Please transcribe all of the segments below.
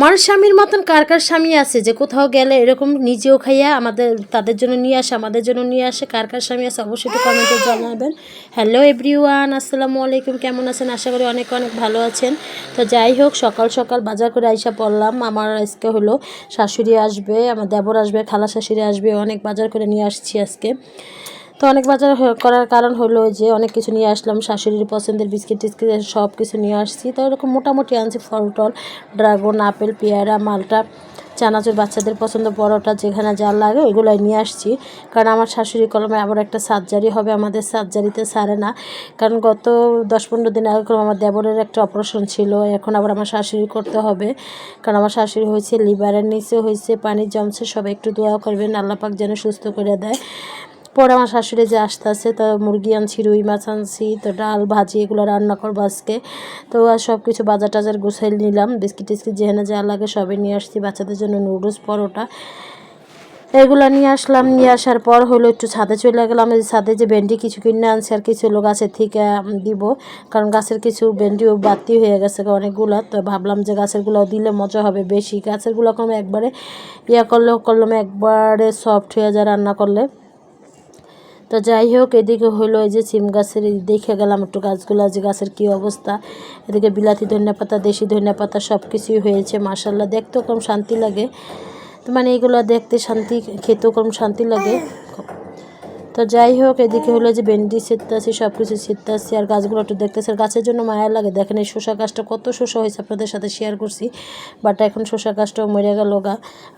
আমার স্বামীর মতন কার কার স্বামী আছে? যে কোথাও গেলে এরকম নিজেও খাইয়া আমাদের, তাদের জন্য নিয়ে আসে, আমাদের জন্য নিয়ে আসে, কার কার স্বামী আছে অবশ্যই একটু কমেন্টে জানাবেন। হ্যালো এভরিওয়ান আসসালামু আলাইকুম, কেমন আছেন? আশা করি অনেক অনেক ভালো আছেন। তো যাই হোক, সকাল সকাল বাজার করে আইসা পড়লাম। আমার আজকে হলো শাশুড়ি আসবে, আমার দেবর আসবে, খালা শাশুড়ি আসবে, অনেক বাজার করে নিয়ে আসছি আজকে। তো অনেক বাজার করার কারণ হলো যে অনেক কিছু নিয়ে আসলাম, শাশুড়ির পছন্দের বিস্কিট টিস্কিট সব কিছু নিয়ে আসছি। তো এরকম মোটামুটি আনছি ফল টল, ড্রাগন, আপেল, পেয়ারা, মালটা, চানাচুর বাচ্চাদের পছন্দ, পরোটা, যেখানে যা লাগে ওইগুলোই নিয়ে আসছি। কারণ আমার শাশুড়ি কলমে আবার একটা সার্জারি হবে, আমাদের সার্জারিতে সারে না। কারণ গত দশ পনেরো দিন আগে আমার দেবরের একটা অপারেশন ছিল, এখন আবার আমার শাশুড়ি করতে হবে। কারণ আমার শাশুড়ি হয়েছে লিভারের নিচে হয়েছে, পানি জমছে, সবাই একটু দোয়া করবেন আল্লাপাক যেন সুস্থ করে দেয়। পরে আমার শাশুড়ি যে আসতে আসে তো মুরগি আনছি, রুই মাছ আনছি, তো ডাল ভাজি এগুলো রান্না করব আজকে। তো আর সব কিছু বাজার টাজার গুছাই নিলাম, বিস্কিট টিস্কিট যেখানে যা লাগে সবই নিয়ে আসছি বাচ্চাদের জন্য, নুডলস, পরোটা। এগুলো নিয়ে আসলাম, নিয়ে আসার পর হলো একটু ছাদে চলে গেলাম, এই ছাদে যে ভেন্ডি কিছু কিনে আনছি আর কিছু হলো গাছের থেকে দিব, কারণ গাছের কিছু ভেন্ডিও বাতি হয়ে গেছে অনেকগুলো, তো ভাবলাম যে গাছেরগুলো দিলে মজা হবে বেশি। গাছেরগুলো কম একবারে ইয়া করলেও করলাম, একবারে সফট হয়ে যায় রান্না করলে। তো যাই হোক, এদিকে হলো এই যে সিম গাছের দেখে গেলাম একটু গাছগুলো, যে গাছের কি অবস্থা। এদিকে বিলাতি ধনিয়া পাতা, দেশি ধনিয়া পাতা সব কিছুই হয়েছে মাসাল্লাহ দেখতেও কম শান্তি লাগে। তো মানে এগুলো দেখতে শান্তি, খেতেও কম শান্তি লাগে। তো যাই হোক, এদিকে হলো যে ভেন্ডি ছিটতাছি সব কিছু ছিটতাছি, আর গাছগুলো একটু দেখতেছি। আর গাছের জন্য মায়া লাগে। দেখেন এই শসা গাছটা কত শসা হয়েছে, আপনাদের সাথে শেয়ার করছি। বাট এখন শসা গাছটাও মরে গেল গা।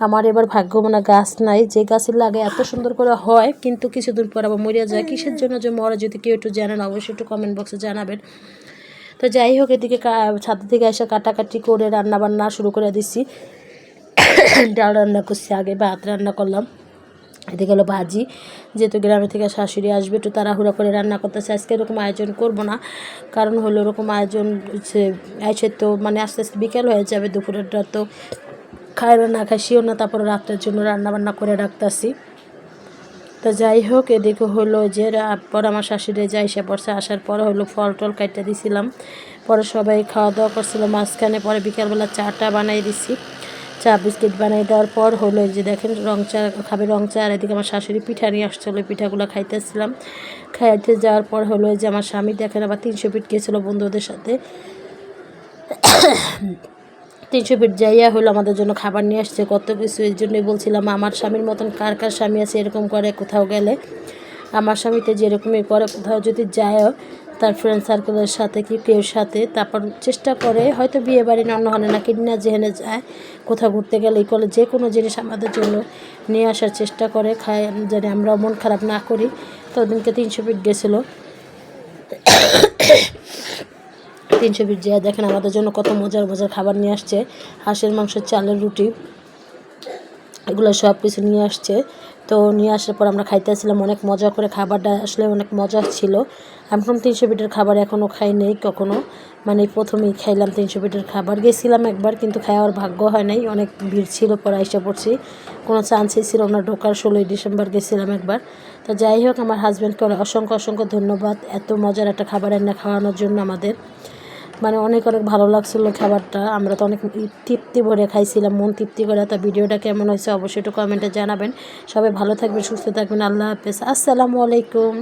আমার এবার ভাগ্য মানে গাছ নাই। যে গাছের লাগে, এত সুন্দর করে হয়, কিন্তু কিছুদিন পর আবার মরে যায়। কিসের জন্য যে মরা, যদি কেউ একটু জানেন, অবশ্যই একটু কমেন্ট বক্সে জানাবেন। তো যাই হোক, এদিকে ছাদ থেকে এসে কাটাকাটি করে রান্না বান্না শুরু করে দিচ্ছি ডাল রান্না করছি, আগে ভাত রান্না করলাম। এদিকে হলো ভাজি, যেহেতু গ্রামে থেকে শাশুড়ি আসবে, একটু তাড়াহুড়া করে রান্না করতেছে। আজকে এরকম আয়োজন করব না, কারণ হলো এরকম আয়োজন এসে তো মানে আস্তে আস্তে বিকেল হয়ে যাবে দুপুরেরটা তো খায় না খায় শিও না, তারপরে রাত্রের জন্য রান্না বান্না করে রাখতেছি। তো যাই হোক, এদিকে হলো যে পর আমার শাশুড়ি যাই সে পড়ছে, আসার পরে হলো ফল টল কাটতে দিছিলাম। পরে সবাই খাওয়া দাওয়া করছিল, মাঝখানে পরে বিকালবেলা চাটা বানাই দিছি। চা বিস্কিট বানাই দেওয়ার পর হলো যে দেখেন, রং চা খাবে রং চা, আর এদিকে আমার শাশুড়ি পিঠা নিয়ে আসছিল পিঠাগুলো খাইতেছিলাম। খাইতে যাওয়ার পর হলো যে আমার স্বামী, দেখেন আবার তিনশো পিঠ গিয়েছিল বন্ধুদের সাথে। তিনশো ফিট যাইয়া হলো আমাদের জন্য খাবার নিয়ে আসছে, কত কিছু এর জন্যই বলছিলাম, আমার স্বামীর মতন কার কার স্বামী আছে এরকম করে কোথাও গেলে। আমার স্বামীতে যেরকমই করে, কোথাও যদি যায়ও তার ফ্রেন্ড সার্কেলের সাথে কি কেউ সাথে, তারপর চেষ্টা করে হয়তো বিয়ে বাড়ি অন্য হলে না কিডনা যেখানে যায়, কোথাও ঘুরতে গেলে এই করে যে কোনো জিনিস আমাদের জন্য নিয়ে আসার চেষ্টা করে, খায়, যেন আমরা মন খারাপ না করি। তো ওদিনকে তিনশো ফিট গেছিল। তিনশো ফিট যায় দেখেন আমাদের জন্য কত মজার মজার খাবার নিয়ে আসছে। হাঁসের মাংস চালের রুটি। এগুলো সব কিছু নিয়ে আসছে। তো নিয়ে আসার পর আমরা খাইতেছিলাম অনেক মজা করে। খাবারটা আসলে অনেক মজা ছিল। আমি প্রথম তিনশো ফিটের খাবার এখনও খাই নেই কখনো। মানে প্রথমেই খাইলাম তিনশো ফিটের খাবার। গেছিলাম একবার কিন্তু খাওয়ার ভাগ্য হয় নাই। অনেক ভিড় ছিল পরে এসে পড়ছি। কোনো চান্সই ছিল না। ঢোকার ষোলোই ডিসেম্বর গেছিলাম একবার। তো যাই হোক, আমার হাজব্যান্ডকে অসংখ্য অসংখ্য ধন্যবাদ। এত মজার একটা খাবার এনে খাওয়ানোর জন্য আমাদের। মানে অনেক অনেক ভালো লাগছিল খাবারটা। আমরা তো অনেক তৃপ্তি ভরে খাইছিলাম, মন তৃপ্তি করে। তা ভিডিওটা কেমন হয়েছে অবশ্যই একটু কমেন্টে জানাবেন। সবাই ভালো থাকবেন, সুস্থ থাকবেন। আল্লাহ হাফেজ। আসসালামু আলাইকুম।